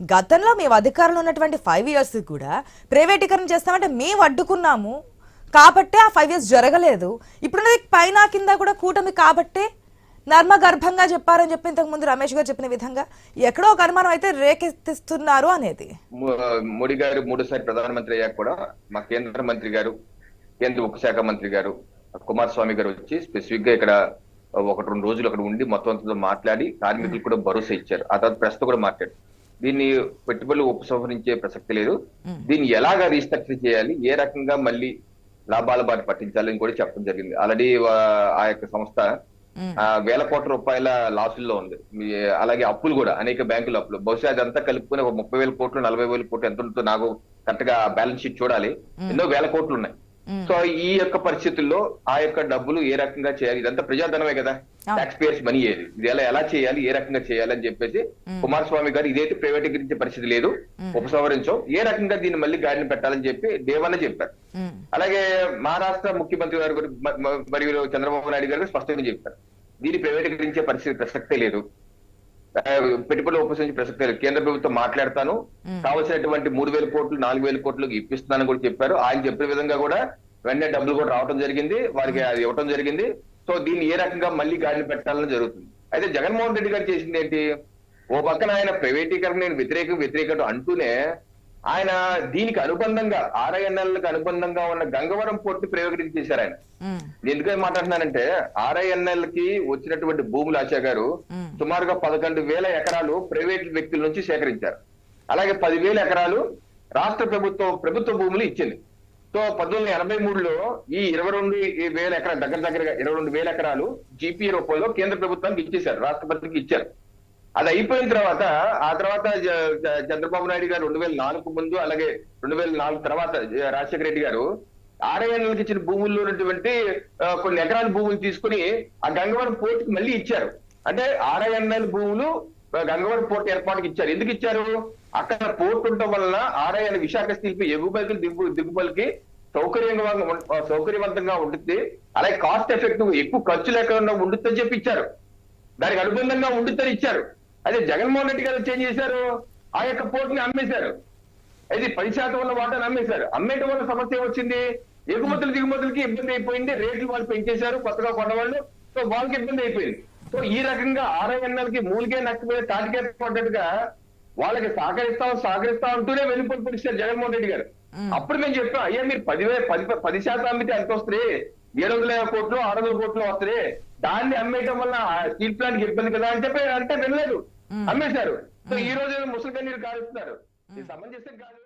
గతంలో మేము అధికారంలో ఉన్నటువంటి ఫైవ్ ఇయర్స్ కూడా ప్రైవేటీకరణ చేస్తామంటే మేము అడ్డుకున్నాము. కాబట్టే ఆ ఫైవ్ ఇయర్స్ జరగలేదు. ఇప్పుడున్నది పైన కింద కూడా కూటమి కాబట్టే నర్మ గర్భంగా చెప్పారని చెప్పి ఇంతకు ముందు రమేష్ గారు చెప్పిన విధంగా ఎక్కడో ఒక అనుమానం అయితే రేకెత్తిస్తున్నారు అనేది. మోడీ గారు మూడోసారి ప్రధానమంత్రి అయ్యాక కూడా మా కేంద్ర మంత్రి గారు కేంద్ర ఉప శాఖ మంత్రి గారు కుమారస్వామి గారు వచ్చి స్పెసిఫిక్గా ఇక్కడ ఒకటి రెండు రోజులు అక్కడ ఉండి మొత్తం మాట్లాడి కార్మికులకు కూడా భరోసా ఇచ్చారు. ఆ తర్వాత ప్రెస్తో కూడా మాట్లాడు దీన్ని పెట్టుబడులు ఉపసంహరించే ప్రసక్తి లేదు. దీన్ని ఎలాగా రీస్ట్రక్చర్ చేయాలి? ఏ రకంగా మళ్ళీ లాభాల బాట పట్టించాలని కూడా చెప్పడం జరిగింది. ఆల్రెడీ ఆ యొక్క సంస్థ వేల కోట్ల రూపాయల లాసుల్లో ఉంది. అలాగే అప్పులు కూడా అనేక బ్యాంకుల అప్పులు. బహుశా అదంతా కలుపుకొని ఒక ముప్పై వేల కోట్లు నలభై వేల కోట్లు ఎంత ఉంటుందో నాకు కరెక్ట్గా బ్యాలెన్స్ షీట్ చూడాలి. ఎన్నో వేల కోట్లు ఉన్నాయి. సో ఈ యొక్క పరిస్థితుల్లో ఆ యొక్క డబ్బులు ఏ రకంగా చేయాలి? ఇదంతా ప్రజాధనమే కదా. ట్యాక్స్ పేయర్స్ మనీ ఏది ఇది ఎలా ఎలా చేయాలి? ఏ రకంగా చేయాలి అని చెప్పేసి కుమారస్వామి గారు ఇదైతే ప్రైవేటీకరించే పరిస్థితి లేదు. ఉపసంహరించం. ఏ రకంగా దీన్ని మళ్ళీ గాడిని పెట్టాలని చెప్పి దేవన్న చెప్పారు. అలాగే మహారాష్ట్ర ముఖ్యమంత్రి గారు మరియు చంద్రబాబు నాయుడు గారు స్పష్టంగా చెప్పారు. దీన్ని ప్రైవేటీకరించే పరిస్థితి ప్రసక్తే లేదు. పెట్టుబడులు ఉపసంహరించే ప్రసక్తే లేదు. కేంద్ర ప్రభుత్వం మాట్లాడతాను. కావలసినటువంటి మూడు వేల కోట్లు నాలుగు వేల కోట్లకు ఇప్పిస్తున్నానని కూడా చెప్పారు. ఆయన చెప్పిన విధంగా కూడా వెంటనే డబ్బులు కూడా రావడం జరిగింది వారికి అది ఇవ్వడం జరిగింది. సో దీన్ని ఏ రకంగా మళ్ళీ గాడిని పెట్టాలని జరుగుతుంది. అయితే జగన్మోహన్ రెడ్డి గారు చేసింది ఏంటి? ఓ పక్కన ఆయన ప్రైవేటీకరణ నేను వ్యతిరేకం వ్యతిరేకం అంటూనే ఆయన దీనికి అనుబంధంగా ఆర్ఐఎన్ఎల్కి అనుబంధంగా ఉన్న గంగవరం పోర్టు ప్రైవేటీకరించేశారు ఆయన. ఉమ్, నేను ఎందుకని మాట్లాడుతున్నానంటే ఆర్ఐఎన్ఎల్కి వచ్చినటువంటి భూములు ఆశా గారు. సుమారుగా పదకొండు వేల ఎకరాలు ప్రైవేట్ వ్యక్తుల నుంచి సేకరించారు. అలాగే పదివేల ఎకరాలు రాష్ట్ర ప్రభుత్వం ప్రభుత్వ భూములు ఇచ్చింది. సో పంతొమ్మిది వందల ఎనభై మూడులో ఈ ఇరవై రెండు వేల ఎకరాలు దగ్గర దగ్గరగా ఇరవై రెండు వేల ఎకరాలు జీపీ రూపంలో కేంద్ర ప్రభుత్వానికి ఇచ్చేశారు రాష్ట్రపతికి ఇచ్చారు. అది అయిపోయిన తర్వాత ఆ తర్వాత చంద్రబాబు నాయుడు గారు రెండు వేల నాలుగు ముందు అలాగే రెండు వేల నాలుగు తర్వాత రాజశేఖర రెడ్డి గారు ఆర్ఐఎన్ఎల్కి ఇచ్చిన భూముల్లో ఉన్నటువంటి కొన్ని ఎకరాల భూములు తీసుకుని ఆ గంగవరం పోర్టుకి మళ్ళీ ఇచ్చారు. అంటే ఆర్ఐఎన్ఎల్ భూములు గంగవరం పోర్ట్ ఏర్పాటుకి ఇచ్చారు. ఎందుకు ఇచ్చారు? అక్కడ పోర్ట్ ఉండటం వలన ఆర్ఐఎన్ విశాఖ స్టీల్ ఎగుబడికి దిగు దిగుబడికి సౌకర్యంగా సౌకర్యవంతంగా ఉంటుంది అలాగే కాస్ట్ ఎఫెక్టివ్ ఎక్కువ ఖర్చు లేకుండా ఉండుతుందని చెప్పి ఇచ్చారు దానికి అనుబంధంగా ఉండుతుందని ఇచ్చారు. అదే జగన్మోహన్ రెడ్డి గారు చేంజ్ చేశారు? ఆ యొక్క పోర్టుని అమ్మేశారు. అయితే పది శాతం ఉన్న వాటాను అమ్మేశారు. అమ్మేయడం వల్ల సమస్య వచ్చింది. ఎగుమతులు దిగుమతులకి ఇబ్బంది అయిపోయింది. రేట్లు వాళ్ళు పెంచేశారు. కొత్తగా కొన్నవాళ్ళు. సో వాళ్ళకి ఇబ్బంది అయిపోయింది. సో ఈ రకంగా ఆర్ఐఎన్ఎల్కి మూలికే నష్టపోయే తాటికే పడ్డట్టుగా వాళ్ళకి సహకరిస్తాం సహకరిస్తాం అంటూనే వెళ్ళిపోయి పిలిచారు జగన్మోహన్ రెడ్డి గారు. అప్పుడు మేము చెప్పాం అయ్యా మీరు పదివే పది పది శాతం అమ్మితే ఎంత వస్తుంది? ఏడు వందల కోట్లు ఆరు వందల కోట్లు వస్తుంది. దాన్ని అమ్మేయటం వల్ల స్టీల్ ప్లాంట్ ఇబ్బంది కదా అని చెప్పి అంటే వినలేదు. అమ్మేశారు. సో ఈ రోజు ముసలి కన్నీరు కారుస్తున్నారు. సమంజసం కాదు.